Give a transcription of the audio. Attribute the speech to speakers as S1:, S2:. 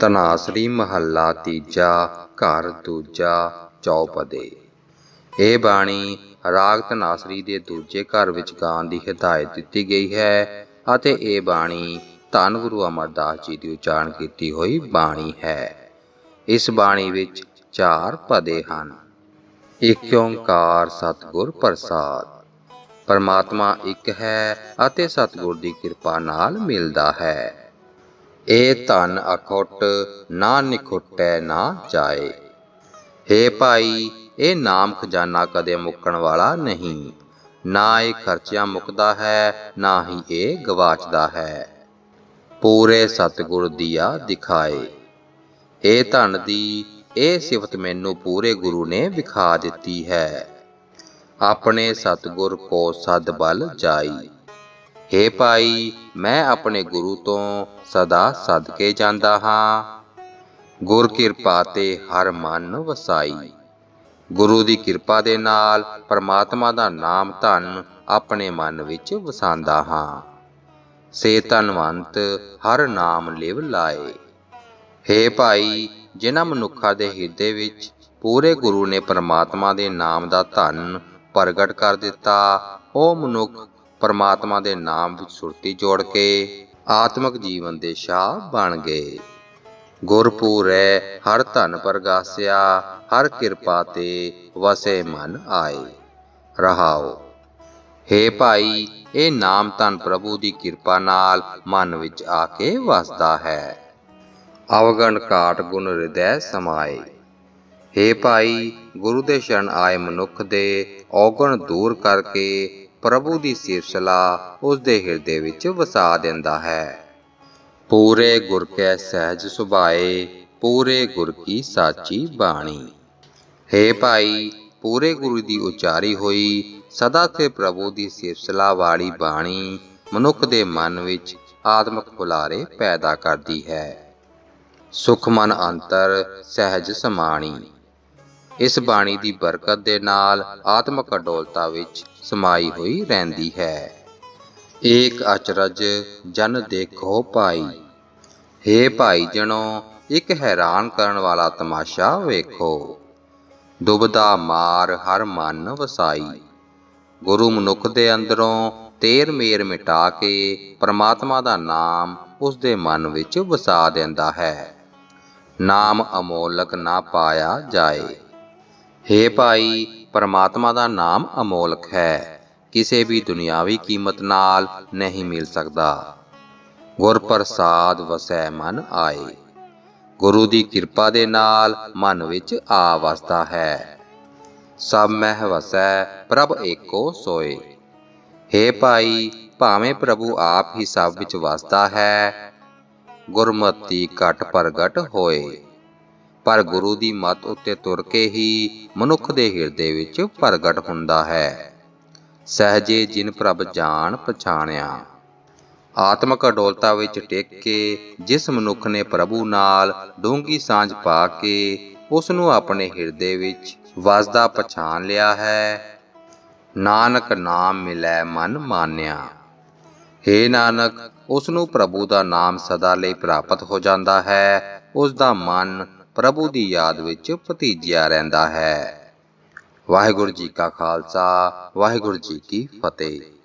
S1: ਤਨਾਸਰੀ ਮਹੱਲਾ ਤੀਜਾ, ਘਰ ਦੂਜਾ, ਚੌਪਦੇ। ਇਹ ਬਾਣੀ ਰਾਗ ਤਨਾਸਰੀ ਦੇ ਦੂਜੇ ਘਰ ਵਿੱਚ ਗਾਉਣ ਦੀ ਹਦਾਇਤ ਦਿੱਤੀ ਗਈ ਹੈ ਅਤੇ ਇਹ ਬਾਣੀ ਧੰਨ ਗੁਰੂ ਅਮਰਦਾਸ ਜੀ ਦੀ ਉਚਾਰਨ ਕੀਤੀ ਹੋਈ ਬਾਣੀ ਹੈ। ਇਸ ਬਾਣੀ ਵਿੱਚ ਚਾਰ ਪਦੇ ਹਨ। ਇੱਕ ਓੰਕਾਰ ਸਤਿਗੁਰ ਪ੍ਰਸਾਦ। ਪਰਮਾਤਮਾ ਇੱਕ ਹੈ ਅਤੇ ਸਤਿਗੁਰ ਦੀ ਕਿਰਪਾ ਨਾਲ ਮਿਲਦਾ ਹੈ। ਇਹ ਧਨ ਅਖੁੱਟ ਨਾ ਨਿਖੁੱਟੈ ਨਾ ਜਾਏ। ਹੇ ਭਾਈ, ਇਹ ਨਾਮ ਖਜ਼ਾਨਾ ਕਦੇ ਮੁੱਕਣ ਵਾਲਾ ਨਹੀਂ। ਨਾ ਇਹ ਖਰਚਿਆ ਮੁੱਕਦਾ ਹੈ, ਨਾ ਹੀ ਇਹ ਗਵਾਚਦਾ ਹੈ। ਪੂਰੇ ਸਤਿਗੁਰ ਦੀਆ ਦਿਖਾਏ। ਇਹ ਧਨ ਦੀ, ਇਹ ਸਿਫਤ ਮੈਨੂੰ ਪੂਰੇ ਗੁਰੂ ਨੇ ਵਿਖਾ ਦਿੱਤੀ ਹੈ। ਆਪਣੇ ਸਤਿਗੁਰ ਕੋ ਸਦ ਬਲ ਜਾਈ। ਹੇ ਭਾਈ, ਮੈਂ ਆਪਣੇ ਗੁਰੂ ਤੋਂ ਸਦਾ ਸਦਕੇ ਜਾਂਦਾ ਹਾਂ। ਗੁਰ ਕਿਰਪਾ ਤੇ ਹਰ ਮਨ ਵਸਾਈ। ਗੁਰੂ ਦੀ ਕਿਰਪਾ ਦੇ ਨਾਲ ਪਰਮਾਤਮਾ ਦਾ ਨਾਮ ਧਨ ਆਪਣੇ ਮਨ ਵਿੱਚ ਵਸਾਂਦਾ ਹਾਂ। ਸੇ ਧਨਵੰਤ, ਹਰ ਨਾਮ ਲਿਵ ਲਾਏ। ਹੇ ਭਾਈ, ਜਿਨ੍ਹਾਂ ਮਨੁੱਖਾਂ ਦੇ ਹਿਰਦੇ ਵਿੱਚ ਪੂਰੇ ਗੁਰੂ ਨੇ ਪਰਮਾਤਮਾ ਦੇ ਨਾਮ ਦਾ ਧਨ ਪ੍ਰਗਟ ਕਰ ਦਿੱਤਾ, ਉਹ ਮਨੁੱਖ ਪਰਮਾਤਮਾ ਦੇ ਨਾਮ ਵਿੱਚ ਸੁਰਤੀ ਜੋੜ ਕੇ ਆਤਮਿਕ ਜੀਵਨ ਦੇ ਸ਼ਾਹ ਬਣ ਗਏ। ਗੁਰਪੂਰੈ ਹਰ ਧਨ ਪ੍ਰਗਾਸਿਆ, ਹਰ ਕਿਰਪਾ ਤੇ ਵਸੇ ਮਨ ਆਏ। ਰਹਾਓ, ਹੇ ਭਾਈ, ਇਹ ਨਾਮ ਧਨ ਪ੍ਰਭੂ ਦੀ ਕਿਰਪਾ ਨਾਲ ਮਨ ਵਿੱਚ ਆ ਕੇ ਵਸਦਾ ਹੈ। ਅਵਗਣ ਘਾਟ ਗੁਣ ਹਿਰਦੈ ਸਮਾਏ। ਹੇ ਭਾਈ, ਗੁਰੂ ਦੇ ਸ਼ਰਨ ਆਏ ਮਨੁੱਖ ਦੇ ਔਗਣ ਦੂਰ ਕਰਕੇ ਪ੍ਰਭੂ ਦੀ ਸਿਰਸਲਾ ਉਸ ਦੇ ਹਿਰਦੇ ਵਿੱਚ ਵਸਾ ਦਿੰਦਾ ਹੈ। ਪੂਰੇ ਗੁਰ ਕੈ ਸਹਿਜ ਸੁਭਾਏ, ਪੂਰੇ ਗੁਰ ਕੀ ਸਾਚੀ ਬਾਣੀ। ਹੇ ਭਾਈ, ਪੂਰੇ ਗੁਰੂ ਦੀ ਉਚਾਰੀ ਹੋਈ, ਸਦਾ ਤੇ ਪ੍ਰਭੂ ਦੀ ਸਿਰਸਲਾ ਵਾਲੀ ਬਾਣੀ ਮਨੁੱਖ ਦੇ ਮਨ ਵਿੱਚ ਆਤਮਿਕ ਬੁਲਾਰੇ ਪੈਦਾ ਕਰਦੀ ਹੈ। ਸੁਖ ਮਨ ਅੰਤਰ ਸਹਿਜ ਸਮਾਣੀ। ਇਸ ਬਾਣੀ ਦੀ ਬਰਕਤ ਦੇ ਨਾਲ ਆਤਮਿਕ ਅਡੋਲਤਾ ਵਿੱਚ ਸਮਾਈ ਹੋਈ ਰਹਿੰਦੀ ਹੈ। ਏਕ ਅਚਰਜ ਜਨ ਦੇਖੋ ਭਾਈ। ਹੇ ਭਾਈ ਜਣੋ, ਇੱਕ ਹੈਰਾਨ ਕਰਨ ਵਾਲਾ ਤਮਾਸ਼ਾ ਵੇਖੋ। ਦੁਬਦਾ ਮਾਰ ਹਰ ਮਨ ਵਸਾਈ। ਗੁਰੂ ਮਨੁੱਖ ਦੇ ਅੰਦਰੋਂ ਤੇਰ ਮੇਰ ਮਿਟਾ ਕੇ ਪਰਮਾਤਮਾ ਦਾ ਨਾਮ ਉਸ ਦੇ ਮਨ ਵਿੱਚ ਵਸਾ ਦਿੰਦਾ ਹੈ। ਨਾਮ ਅਮੋਲਕ ਨਾ ਪਾਇਆ ਜਾਏ। ਹੇ ਭਾਈ, ਪਰਮਾਤਮਾ ਦਾ ਨਾਮ ਅਮੋਲਕ ਹੈ। ਕਿਸੇ ਵੀ ਦੁਨਿਆਵੀ ਕੀਮਤ ਨਾਲ ਨਹੀਂ ਮਿਲ ਸਕਦਾ। ਗੁਰ ਪ੍ਰਸਾਦ ਵਸੈ ਮਨ ਆਏ। ਗੁਰੂ ਦੀ ਕਿਰਪਾ ਦੇ ਨਾਲ ਮਨ ਵਿੱਚ ਆ ਵਸਦਾ ਹੈ। ਸਭ ਮਹਿ ਵਸੈ, ਪ੍ਰਭ ਏਕੋ ਸੋਏ। ਹੇ ਭਾਈ, ਭਾਵੇਂ ਪ੍ਰਭੂ ਆਪ ਹੀ ਸਭ ਵਿੱਚ ਵਸਦਾ ਹੈ, ਗੁਰਮਤੀ ਘਟ ਪ੍ਰਗਟ ਹੋਏ। ਪਰ ਗੁਰੂ ਦੀ ਮੱਤ ਉੱਤੇ ਤੁਰ ਕੇ ਹੀ ਮਨੁੱਖ ਦੇ ਹਿਰਦੇ ਵਿੱਚ ਪ੍ਰਗਟ ਹੁੰਦਾ ਹੈ। ਸਹਜੇ ਜਿਨ ਪ੍ਰਭ ਜਾਣ ਪਛਾਣਿਆ। ਆਤਮਕ ਅਡੋਲਤਾ ਵਿੱਚ ਟਿਕ ਕੇ ਜਿਸ ਮਨੁੱਖ ਨੇ ਪ੍ਰਭੂ ਨਾਲ ਡੂੰਗੀ ਸਾਂਝ ਪਾ ਕੇ ਉਸ ਨੂੰ ਆਪਣੇ ਹਿਰਦੇ ਵਿੱਚ ਵਸਦਾ ਪਛਾਣ ਲਿਆ ਹੈ, ਨਾਨਕ ਨਾਮ ਮਿਲੈ ਮਨ ਮਾਨਿਆ। ਹੇ ਨਾਨਕ ਉਸ ਨੂੰ ਪ੍ਰਭੂ ਦਾ ਨਾਮ ਸਦਾ ਲਈ ਪ੍ਰਾਪਤ ਹੋ ਜਾਂਦਾ ਹੈ ਉਸ ਦਾ ਮਨ ਪ੍ਰਭੂ ਦੀ ਯਾਦ ਵਿੱਚ ਭਤੀਜਿਆ ਰਹਿੰਦਾ ਹੈ। ਵਾਹਿਗੁਰੂ ਜੀ ਕਾ ਖਾਲਸਾ, ਵਾਹਿਗੁਰੂ ਜੀ ਕੀ ਫਤਿਹ।